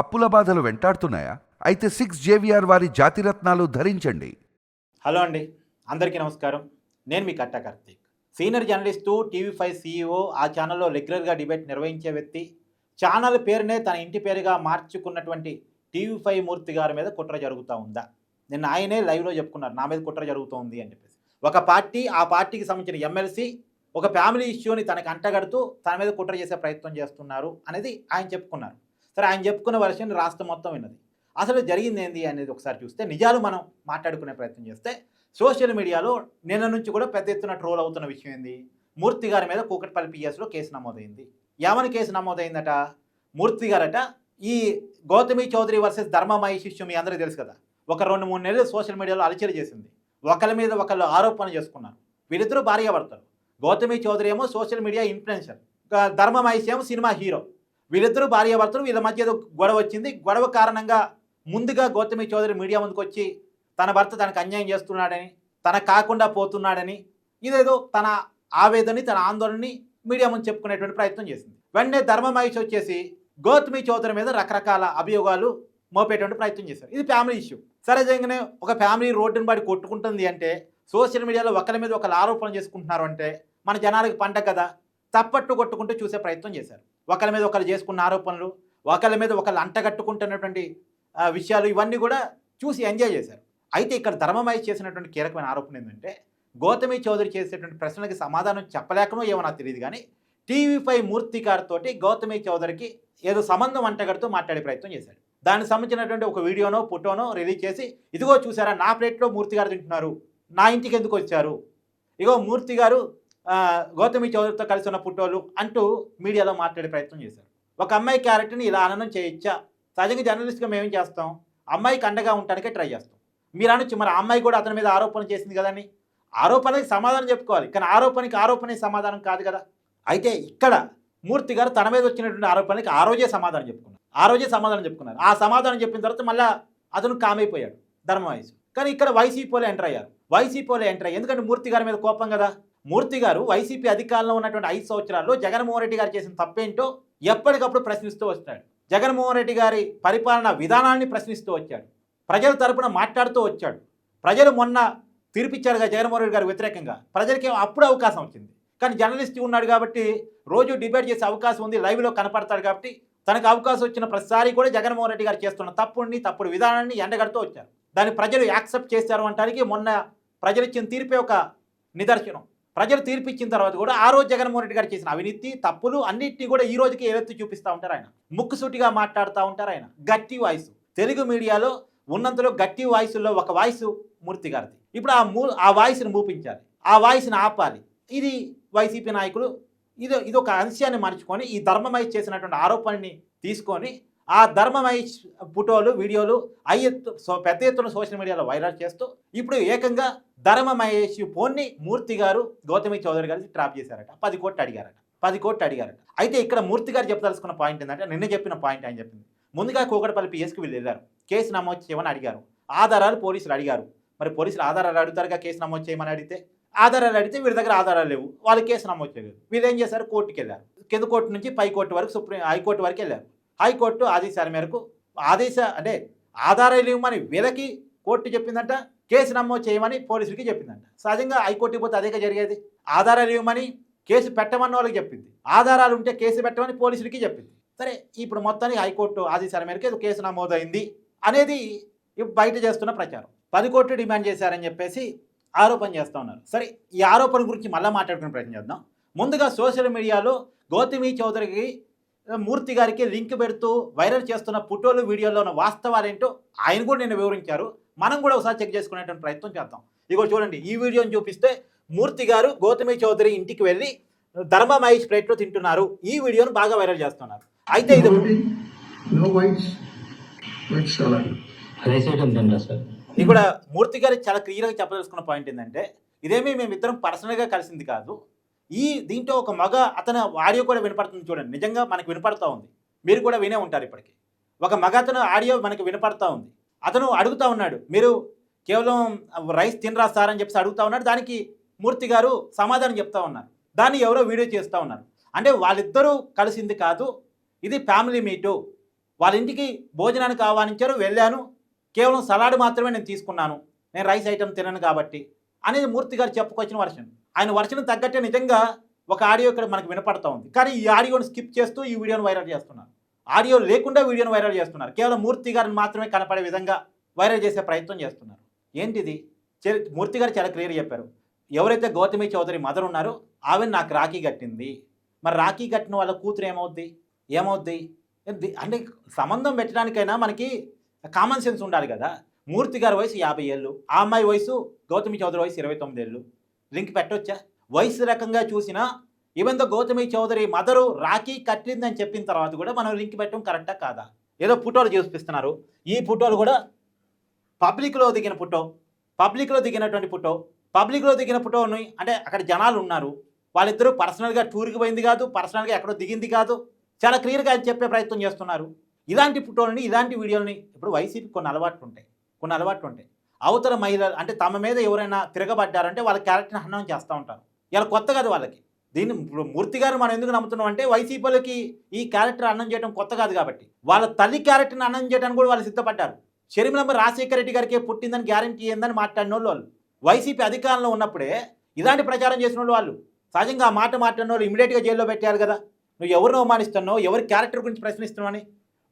అప్పుల బాధలు వెంటాడుతున్నాయా? అయితే సిక్స్ జేవిఆర్ వారి జాతిరత్నాలు ధరించండి. హలో అండి. అందరికీ నమస్కారం. నేను మీ Katta Karthik. Senior journalist TV five CEO ఆ ఛానల్లో రెగ్యులర్గా డిబేట్ నిర్వహించే వ్యక్తి ఛానల్ పేరునే తన ఇంటి పేరుగా మార్చుకున్నటువంటి టీవీ ఫైవ్ మూర్తి గారి మీద కుట్ర జరుగుతూ ఉందా? నిన్న ఆయనే లైవ్లో చెప్పుకున్నారు నా మీద కుట్ర జరుగుతుంది అని చెప్పేసి. ఒక పార్టీ ఆ పార్టీకి సంబంధించిన ఎమ్మెల్సీ ఒక ఫ్యామిలీ ఇష్యూని తనకు అంటగడుతూ తన మీద కుట్ర చేసే ప్రయత్నం చేస్తున్నారు అనేది ఆయన చెప్పుకున్నారు. సరే ఆయన చెప్పుకున్న వర్షన్ రాష్ట్రం మొత్తం విన్నది. అసలు జరిగింది ఏంది అనేది ఒకసారి చూస్తే నిజాలు మనం మాట్లాడుకునే ప్రయత్నం చేస్తే సోషల్ మీడియాలో నిన్న నుంచి కూడా పెద్ద ఎత్తున ట్రోల్ అవుతున్న విషయం ఏంది? మూర్తి గారి మీద కూకట్పల్లి పిఎస్లో కేసు నమోదైంది. ఏమని కేసు నమోదైందట? మూర్తి గారట ఈ గౌతమి చౌదరి వర్సెస్ ధర్మ మహిషిష్యు మీ అందరికీ తెలుసు కదా? ఒక రెండు మూడు నెలలు సోషల్ మీడియాలో అలచడి చేసింది. ఒకరి మీద ఒకళ్ళు ఆరోపణ చేసుకున్నారు. వీళ్ళిద్దరూ భార్య పడతారు గౌతమి చౌదరి ఏమో సోషల్ మీడియా ఇన్ఫ్లుయెన్సర్. ధర్మమహేష్ ఏమో సినిమా హీరో. వీళ్ళిద్దరూ భార్యాభర్తలు వీళ్ళ మధ్య ఏదో గొడవ వచ్చింది. గొడవ కారణంగా ముందుగా గౌతమి చౌదరి మీడియా ముందుకు వచ్చి తన భర్త తనకు అన్యాయం చేస్తున్నాడని తన కాకుండా పోతున్నాడని ఇదేదో తన ఆవేదనని తన ఆందోళనని మీడియా ముందు చెప్పుకునేటువంటి ప్రయత్నం చేసింది. వెంటనే ధర్మమహేష్ వచ్చేసి గౌతమి చౌదరి మీద రకరకాల అభియోగాలు మోపేటువంటి ప్రయత్నం చేశారు. ఇది ఫ్యామిలీ ఇష్యూ. సరేజంగానే ఒక ఫ్యామిలీ రోడ్డుని బడి కొట్టుకుంటుంది అంటే సోషల్ మీడియాలో ఒకరి మీద ఒకరు ఆరోపణలు చేసుకుంటున్నారు అంటే మన జనాలకు పంట కదా తప్పట్టు కొట్టుకుంటూ చూసే ప్రయత్నం చేశారు. ఒకరి మీద ఒకరు చేసుకున్న ఆరోపణలు ఒకరి మీద ఒకరు అంటగట్టుకుంటున్నటువంటి విషయాలు ఇవన్నీ కూడా చూసి ఎంజాయ్ చేశారు. అయితే ఇక్కడ ధర్మమైజ్ చేసినటువంటి కీలకమైన ఆరోపణ ఏంటంటే గౌతమి చౌదరి చేసేటువంటి ప్రశ్నలకి సమాధానం చెప్పలేకనో ఏమో నాకు తెలియదు కానీ టీవీ ఫైవ్ మూర్తి గారితోటి గౌతమి చౌదరికి ఏదో సంబంధం అంటగడుతూ మాట్లాడే ప్రయత్నం చేశాడు. దానికి సంబంధించినటువంటి ఒక వీడియోనో ఫోటోనో రిలీజ్ చేసి ఇదిగో చూసారా నా ప్లేట్లో మూర్తి గారు తింటున్నారు నా ఇంటికి ఎందుకు వచ్చారు? ఇగో మూర్తి గారు గౌతమి చౌదరితో కలిసి ఉన్న పుట్టోళ్ళు అంటూ మీడియాలో మాట్లాడే ప్రయత్నం చేశారు. ఒక అమ్మాయి క్యారెక్టర్ని ఇలా ఆనందం చేయొచ్చా? సహజంగా జర్నలిస్ట్గా మేమేం చేస్తాం? అమ్మాయికి అండగా ఉండటానికే ట్రై చేస్తాం. మీరు అనొచ్చు మరి అమ్మాయి కూడా అతని మీద ఆరోపణ చేసింది కదని ఆరోపణకి సమాధానం చెప్పుకోవాలి కానీ ఆరోపణకి ఆరోపణ సమాధానం కాదు కదా. అయితే ఇక్కడ మూర్తి గారు తన మీద వచ్చినటువంటి ఆరోపణకి ఆ రోజే సమాధానం చెప్పుకున్నారు. ఆ రోజే సమాధానం చెప్పుకున్నారు. ఆ సమాధానం చెప్పిన తర్వాత మళ్ళీ అతను కామైపోయాడు ధర్మవయసు కానీ ఇక్కడ వైసీపీలో ఎంటర్ అయ్యారు. వైసీపీలో ఎంటర్ అయ్యారు. ఎందుకంటే మూర్తి గారి మీద కోపం కదా? మూర్తి గారు వైసీపీ అధికారంలో ఉన్నటువంటి ఐదు సంవత్సరాల్లో జగన్మోహన్ రెడ్డి గారు చేసిన తప్పేంటో ఎప్పటికప్పుడు ప్రశ్నిస్తూ వస్తాడు. జగన్మోహన్ రెడ్డి గారి పరిపాలన విధానాన్ని ప్రశ్నిస్తూ వచ్చాడు. ప్రజల తరపున మాట్లాడుతూ వచ్చాడు. ప్రజలు మొన్న తీర్పిచ్చారుగా జగన్మోహన్ రెడ్డి గారు వ్యతిరేకంగా. ప్రజలకి అప్పుడు అవకాశం వచ్చింది. కానీ జర్నలిస్ట్ ఉన్నాడు కాబట్టి రోజు డిబేట్ చేసే అవకాశం ఉంది. లైవ్లో కనపడతాడు కాబట్టి తనకు అవకాశం వచ్చిన ప్రతిసారి కూడా జగన్మోహన్ రెడ్డి గారు చేస్తున్న తప్పుడిని తప్పుడు విధానాన్ని ఎండగడుతూ వచ్చారు. దాన్ని ప్రజలు యాక్సెప్ట్ చేశారు అంటానికి మొన్న ప్రజలు ఇచ్చిన తీర్పే ఒక నిదర్శనం. ప్రజలు తీర్పిచ్చిన తర్వాత కూడా ఆ రోజు జగన్మోహన్ రెడ్డి గారు చేసిన అవినీతి తప్పులు అన్నింటినీ కూడా ఈ రోజుకి ఏలెత్తి చూపిస్తూ ఉంటారు ఆయన. ముక్కుసూటిగా మాట్లాడుతూ ఉంటారు ఆయన. గట్టి వాయిస్. తెలుగు మీడియాలో ఉన్నంతలో గట్టి వాయిస్లో ఒక వాయిస్ మూర్తి గారిది. ఇప్పుడు ఆ మూ ఆ వాయిస్ని మూపించాలి. ఆ వాయిస్ని ఆపాలి. ఇది వైసీపీ నాయకులు ఇది ఇది ఒక అంశాన్ని మర్చుకొని ఈ ధర్మమై చేసినటువంటి ఆరోపణని తీసుకొని ఆ ధర్మమై ఫోటోలు వీడియోలు అయ్యే సో పెద్ద ఎత్తున సోషల్ మీడియాలో వైరల్ చేస్తూ ఇప్పుడు ఏకంగా ధర్మమహేష్ ఫోన్ని మూర్తి గారు గౌతమి చౌదరి గారికి ట్రాప్ చేశారట. పది కోట్లు అడిగారట. పది కోట్లు అడిగారట. అయితే ఇక్కడ మూర్తి గారు చెప్పదలుచుకున్న పాయింట్ ఏంటంటే నిన్న చెప్పిన పాయింట్ ఆయన చెప్పింది. ముందుగా కూకటపల్లి పిఎస్కి వీళ్ళు వెళ్ళారు. కేసు నమోదు చేయమని అడిగారు. ఆధారాలు పోలీసులు అడిగారు. మరి పోలీసులు ఆధారాలు అడుగుతారుగా కేసు నమోదు చేయమని అడిగితే? ఆధారాలు అడిగితే వీళ్ళ దగ్గర ఆధారాలు లేవు. వాళ్ళు కేసు నమోదు చేయలేదు. వీళ్ళు ఏం చేశారు? కోర్టుకి వెళ్ళారు కింద కోర్టు నుంచి పై కోర్టు వరకు సుప్రీం హైకోర్టు వరకు వెళ్ళారు. హైకోర్టు ఆదేశాల మేరకు ఆదేశ అంటే ఆధారాలు ఇవ్వమని వీళ్ళకి కోర్టు చెప్పిందంట కేసు నమోదు చేయమని పోలీసులకి చెప్పిందంట. సహజంగా హైకోర్టుకి పోతే అదేగా జరిగేది? ఆధారాలు ఇవ్వమని కేసు పెట్టమన్న వాళ్ళకి చెప్పింది. ఆధారాలు ఉంటే కేసు పెట్టమని పోలీసులకి చెప్పింది. సరే ఇప్పుడు మొత్తానికి హైకోర్టు ఆదేశాల మేరకు ఏదో కేసు నమోదైంది అనేది బయట చేస్తున్న ప్రచారం. పది కోట్లు డిమాండ్ చేశారని చెప్పేసి ఆరోపణ చేస్తూ ఉన్నారు. సరే ఈ ఆరోపణ గురించి మళ్ళీ మాట్లాడుకునే ప్రయత్నం చేద్దాం. ముందుగా సోషల్ మీడియాలో గౌతమి చౌదరికి మూర్తి గారికి లింక్ పెడుతూ వైరల్ చేస్తున్న ఫోటోలు వీడియోలో ఉన్న వాస్తవాలేంటో ఆయన కూడా నేను వివరించారు. మనం కూడా ఒకసారి చెక్ చేసుకునేటువంటి ప్రయత్నం చేద్దాం. ఇగో చూడండి ఈ వీడియోని చూపిస్తే మూర్తి గారు గౌతమి చౌదరి ఇంటికి వెళ్ళి ధర్మ మహేష్ ప్లేట్లో తింటున్నారు. ఈ వీడియోను బాగా వైరల్ చేస్తున్నారు. అయితే ఇది ఇక్కడ మూర్తి గారు చాలా క్లియర్గా చెప్పదలుచుకున్న పాయింట్ ఏంటంటే ఇదేమీ మేము ఇద్దరం పర్సనల్గా కలిసింది కాదు. ఈ దీంట్లో ఒక మగ అతను ఆడియో కూడా వినపడుతుంది చూడండి. నిజంగా మనకు వినపడతా ఉంది. మీరు కూడా వినే ఉంటారు ఇప్పటికి. ఒక మగ అతను ఆడియో మనకి వినపడతా ఉంది. అతను అడుగుతా ఉన్నాడు. మీరు కేవలం రైస్ తినరా సార్ అని చెప్పి అడుగుతా ఉన్నాడు. దానికి మూర్తి గారు సమాధానం చెప్తా ఉన్నారు. దాన్ని ఎవరో వీడియో చేస్తూ ఉన్నారు. అంటే వాళ్ళిద్దరూ కలిసింది కాదు. ఇది ఫ్యామిలీ మీటు. వాళ్ళ ఇంటికి భోజనానికి ఆహ్వానించారు. వెళ్ళాను. కేవలం సలాడ్ మాత్రమే నేను తీసుకున్నాను. నేను రైస్ ఐటమ్ తినను కాబట్టి. అనేది మూర్తి గారు చెప్పుకొచ్చిన వర్షన్. ఆయన వర్షం తగ్గట్టే నిజంగా ఒక ఆడియో ఇక్కడ మనకు వినపడతా ఉంది. కానీ ఈ ఆడియోని స్కిప్ చేస్తూ ఈ వీడియోని వైరల్ చేస్తున్నారు. ఆడియో లేకుండా వీడియోని వైరల్ చేస్తున్నారు. కేవలం మూర్తి గారిని మాత్రమే కనపడే విధంగా వైరల్ చేసే ప్రయత్నం చేస్తున్నారు. ఏంటిది? మూర్తి గారు చాలా క్లియర్ చెప్పారు. ఎవరైతే గౌతమి చౌదరి మదర్ ఉన్నారో ఆమె నాకు రాఖీ కట్టింది. మరి రాఖీ కట్టిన వాళ్ళ కూతురు ఏమవుద్ది? ఏమవుద్ది? అంటే సంబంధం పెట్టడానికైనా మనకి కామన్ సెన్స్ ఉండాలి కదా. మూర్తి గారి వయసు యాభై ఏళ్ళు ఆ అమ్మాయి వయసు గౌతమి చౌదరి వయసు ఇరవై తొమ్మిది ఏళ్ళు. లింక్ పెట్టొచ్చా? వయసు రకంగా చూసినా even though Gautami Chowdary mother rakhi కట్టిందని చెప్పిన తర్వాత కూడా మనం లింక్ పెట్టడం కరెక్టా కాదా? ఏదో ఫోటోలు చూపిస్తున్నారు. ఈ ఫోటోలు కూడా పబ్లిక్లో దిగిన ఫోటో పబ్లిక్లో దిగినటువంటి ఫోటో పబ్లిక్లో దిగిన ఫోటోని అంటే అక్కడ జనాలు ఉన్నారు. వాళ్ళిద్దరూ పర్సనల్గా టూర్కి పోయింది కాదు పర్సనల్గా ఎక్కడో దిగింది కాదు. చాలా క్లియర్గా అని చెప్పే ప్రయత్నం చేస్తున్నారు. ఇలాంటి ఫోటోలని ఇలాంటి వీడియోలని ఇప్పుడు వైసీపీ కొన్ని అలవాట్లు ఉంటాయి. కొన్ని అలవాట్లు ఉంటాయి. అవతల మహిళలు అంటే తమ మీద ఎవరైనా తిరగబడ్డారంటే వాళ్ళ క్యారెక్టర్ని హనం చేస్తూ ఉంటారు. ఇలా కొత్త కాదు వాళ్ళకి. దీన్ని మూర్తి గారు మనం ఎందుకు నమ్ముతున్నాం అంటే వైసీపీలకి ఈ క్యారెక్టర్ అన్నం చేయడం కొత్త కాదు కాబట్టి. వాళ్ళ తల్లి క్యారెక్టర్ని అన్నం చేయడానికి కూడా వాళ్ళు సిద్ధపడ్డారు. షర్మిలమ్మ రాజశేఖర రెడ్డి గారికే పుట్టిందని గ్యారంటీ ఏందని మాట్లాడిన వాళ్ళు. వాళ్ళు వైసీపీ అధికారంలో ఉన్నప్పుడే ఇలాంటి ప్రచారం చేసిన వాళ్ళు. వాళ్ళు సహజంగా ఆ మాట మాట్లాడిన వాళ్ళు ఇమీడియట్గా జైల్లో పెట్టారు కదా. నువ్వు ఎవరిని అవమానిస్తున్నావు? ఎవరి క్యారెక్టర్ గురించి ప్రశ్నిస్తున్నావు అని?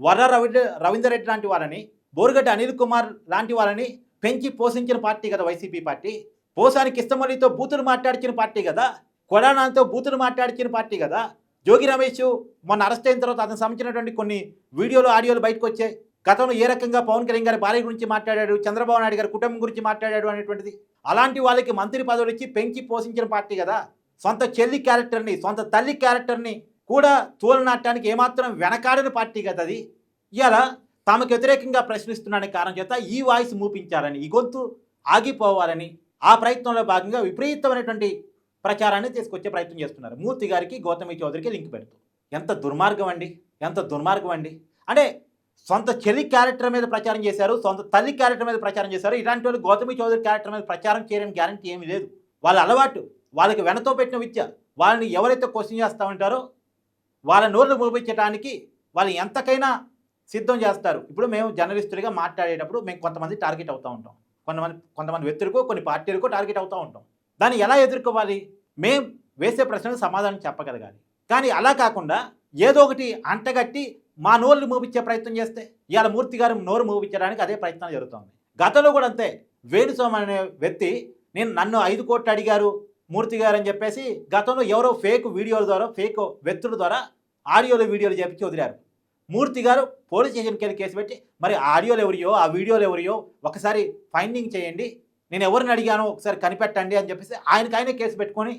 వర్ర రవి రవీందర్ రెడ్డి లాంటి వాళ్ళని? బోరుగడ్డ అనిల్ కుమార్ లాంటి వాళ్ళని పెంచి పోషించిన పార్టీ కదా వైసీపీ పార్టీ. పోసానికి ఇష్టమల్లితో బూతులు మాట్లాడిచిన పార్టీ కదా. కొడానాతో బూతులు మాట్లాడిచిన పార్టీ కదా. జోగి రమేష్ మొన్న అరెస్ట్ అయిన తర్వాత అతను సంబంధించినటువంటి కొన్ని వీడియోలు ఆడియోలు బయటకు వచ్చాయి. గతంలో ఏ రకంగా పవన్ కళ్యాణ్ గారి భార్య గురించి మాట్లాడాడు చంద్రబాబు నాయుడు గారి కుటుంబం గురించి మాట్లాడాడు అనేటువంటిది. అలాంటి వాళ్ళకి మంత్రి పదవులు ఇచ్చి పెంచి పోషించిన పార్టీ కదా. సొంత చెల్లి క్యారెక్టర్ని సొంత తల్లి క్యారెక్టర్ని కూడా తోలనాటానికి ఏమాత్రం వెనకాడని పార్టీ కదా అది. ఇలా తమకు వ్యతిరేకంగా ప్రశ్నిస్తున్నాడనే కారణం చేత ఈ వాయిస్ మూపించాలని ఈ గొంతు ఆగిపోవాలని ఆ ప్రయత్నంలో భాగంగా విపరీతమైనటువంటి ప్రచారాన్ని తీసుకొచ్చే ప్రయత్నం చేస్తున్నారు. మూర్తి గారికి గౌతమి చౌదరికి లింక్ పెడుతూ. ఎంత దుర్మార్గం అండి ఎంత దుర్మార్గం అండి. అంటే సొంత చెల్లి క్యారెక్టర్ మీద ప్రచారం చేశారు సొంత తల్లి క్యారెక్టర్ మీద ప్రచారం చేశారు ఇలాంటి వాళ్ళు గౌతమి చౌదరి క్యారెక్టర్ మీద ప్రచారం చేయడానికి గ్యారంటీ ఏమీ లేదు. వాళ్ళ అలవాటు వాళ్ళకి వెనతో పెట్టిన విద్య వాళ్ళని ఎవరైతే క్వశ్చన్ చేస్తూ ఉంటారో వాళ్ళ నోళ్ళు మూపించడానికి వాళ్ళు ఎంతకైనా సిద్ధం చేస్తారు. ఇప్పుడు మేము జర్నలిస్టులుగా మాట్లాడేటప్పుడు మేము కొంతమంది టార్గెట్ అవుతూ ఉంటాం. కొంతమంది కొంతమంది వ్యక్తులకు కొన్ని పార్టీలకు టార్గెట్ అవుతూ ఉంటాం. దాన్ని ఎలా ఎదుర్కోవాలి? మేం వేసే ప్రశ్నలకు సమాధానం చెప్పగలగాలి. కానీ అలా కాకుండా ఏదో ఒకటి అంటగట్టి మా నోళ్ళు మూపించే ప్రయత్నం చేస్తే ఇవాళ మూర్తి గారు నోరు మూపించడానికి అదే ప్రయత్నం జరుగుతుంది. గతంలో కూడా అంతే. వేణుస్వామి అనే వ్యక్తి నేను నన్ను ఐదు కోట్లు అడిగారు మూర్తి గారు అని చెప్పేసి గతంలో ఎవరో ఫేక్ వీడియోల ద్వారా ఫేక్ వ్యక్తుల ద్వారా ఆడియోలు వీడియోలు చేపించి వదిలారు. మూర్తి గారు పోలీస్ స్టేషన్కి వెళ్ళి కేసు పెట్టి మరి ఆడియోలు ఎవరియో ఆ వీడియోలు ఎవరియో ఒకసారి ఫైండింగ్ చేయండి. నేను ఎవరిని అడిగానో ఒకసారి కనిపెట్టండి అని చెప్పేసి ఆయనకాయనే ఆయనే కేసు పెట్టుకొని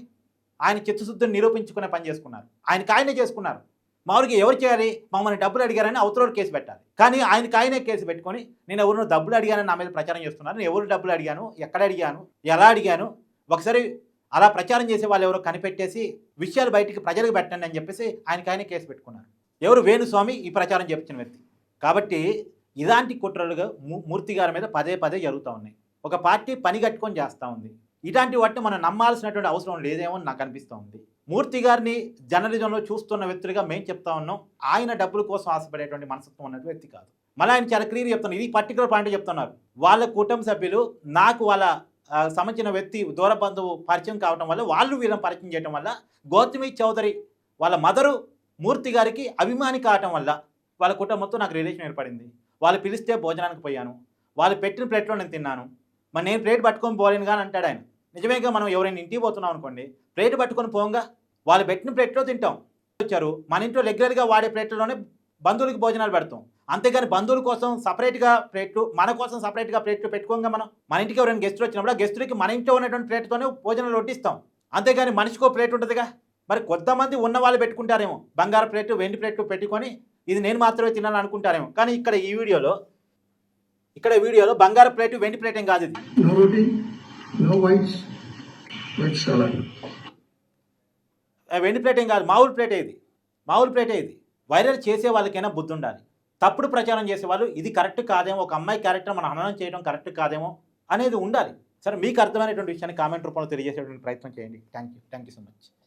ఆయన చిత్తశుద్ధిని నిరూపించుకునే పని చేసుకున్నారు. ఆయనకి ఆయనే చేసుకున్నారు. మామూలుగా ఎవరు చేయాలి? మమ్మల్ని డబ్బులు అడిగారని అవతల కేసు పెట్టాలి. కానీ ఆయనకి ఆయనే కేసు పెట్టుకొని నేను ఎవరినో డబ్బులు అడిగానని నా మీద ప్రచారం చేస్తున్నారు. నేను ఎవరు డబ్బులు అడిగాను? ఎక్కడ అడిగాను? ఎలా అడిగాను? ఒకసారి అలా ప్రచారం చేసే వాళ్ళు ఎవరో కనిపెట్టేసి విషయాలు బయటికి ప్రజలకు పెట్టండి అని చెప్పేసి ఆయనకాయనే ఆయనే కేసు పెట్టుకున్నారు. ఎవరు వేణుస్వామి ఈ ప్రచారం చెప్తున్న వ్యక్తి? కాబట్టి ఇలాంటి కుట్రలుగా మూర్తి గారి మీద పదే పదే జరుగుతూ ఉన్నాయి. ఒక పార్టీ పని కట్టుకొని చేస్తూ ఉంది. ఇలాంటి వాటిని మనం నమ్మాల్సినటువంటి అవసరం లేదేమో నాకు అనిపిస్తూ ఉంది. మూర్తి గారిని జర్నలిజంలో చూస్తున్న వ్యక్తులుగా మేము చెప్తా ఉన్నాం. ఆయన డబ్బుల కోసం ఆశపడేటువంటి మనసత్వం ఉన్నటువంటి వ్యక్తి కాదు. మళ్ళీ ఆయన చాలా క్లియర్ చెప్తున్నారు. ఇది పర్టికులర్ పాయింట్ చెప్తున్నారు. వాళ్ళ కుటుంబ సభ్యులు నాకు వాళ్ళ సంబంధించిన వ్యక్తి దూర బంధువు పరిచయం కావటం వల్ల వాళ్ళు వీళ్ళని పరిచయం చేయడం వల్ల గౌతమి చౌదరి వాళ్ళ మదరు మూర్తి గారికి అభిమాని కావటం వల్ల వాళ్ళ కుటుంబంతో నాకు రిలేషన్ ఏర్పడింది. వాళ్ళు పిలిస్తే భోజనానికి పోయాను. వాళ్ళు పెట్టిన ప్లేట్లో నేను తిన్నాను. మరి నేను ప్లేట్ పట్టుకొని పోలేను కానీ అంటాడు ఆయన. నిజమేగా మనం ఎవరైనా ఇంటికి పోతున్నాం అనుకోండి ప్లేట్ పట్టుకొని పోంగా వాళ్ళు పెట్టిన ప్లేట్లో తింటాం. వచ్చారు మన ఇంట్లో రెగ్యులర్గా వాడే ప్లేట్లోనే బంధువులకి భోజనాలు పెడతాం. అంతేగాని బంధువుల కోసం సపరేట్గా ప్లేట్లు మన కోసం సపరేట్గా ప్లేట్లు పెట్టుకోగా మనం మన ఇంటికి ఎవరైనా గెస్టులు వచ్చినప్పుడు ఆ గెస్టులకి మన ఇంట్లో ఉన్నటువంటి ప్లేట్తోనే భోజనాలు వడ్డిస్తాం. అంతేగాని మనిషికో ప్లేట్ ఉంటుందిగా. మరి కొంతమంది ఉన్న వాళ్ళు పెట్టుకుంటారేమో. బంగారు ప్లేట్ వెండి ప్లేట్ పెట్టుకొని ఇది నేను మాత్రమే తినాలని అనుకుంటారేమో కానీ ఇక్కడ ఈ వీడియోలో ఇక్కడ వీడియోలో బంగారు ప్లేట్ వెండి ప్లేట్ ఏం కాదు ఇది. వెండి ప్లేట్ ఏం కాదు మామూలు ప్లేటే ఇది. మామూలు ప్లేటే ఇది. వైరల్ చేసే వాళ్ళకైనా బుద్ధి ఉండాలి. తప్పుడు ప్రచారం చేసే వాళ్ళు ఇది కరెక్ట్ కాదేమో ఒక అమ్మాయి క్యారెక్టర్ మనం హననం చేయడం కరెక్ట్ కాదేమో అనేది ఉండాలి. సరే మీకు అర్థమైనటువంటి విషయాన్ని కామెంట్ రూపంలో తెలియజేసేటువంటి ప్రయత్నం చేయండి. Thank you. Thank you so much.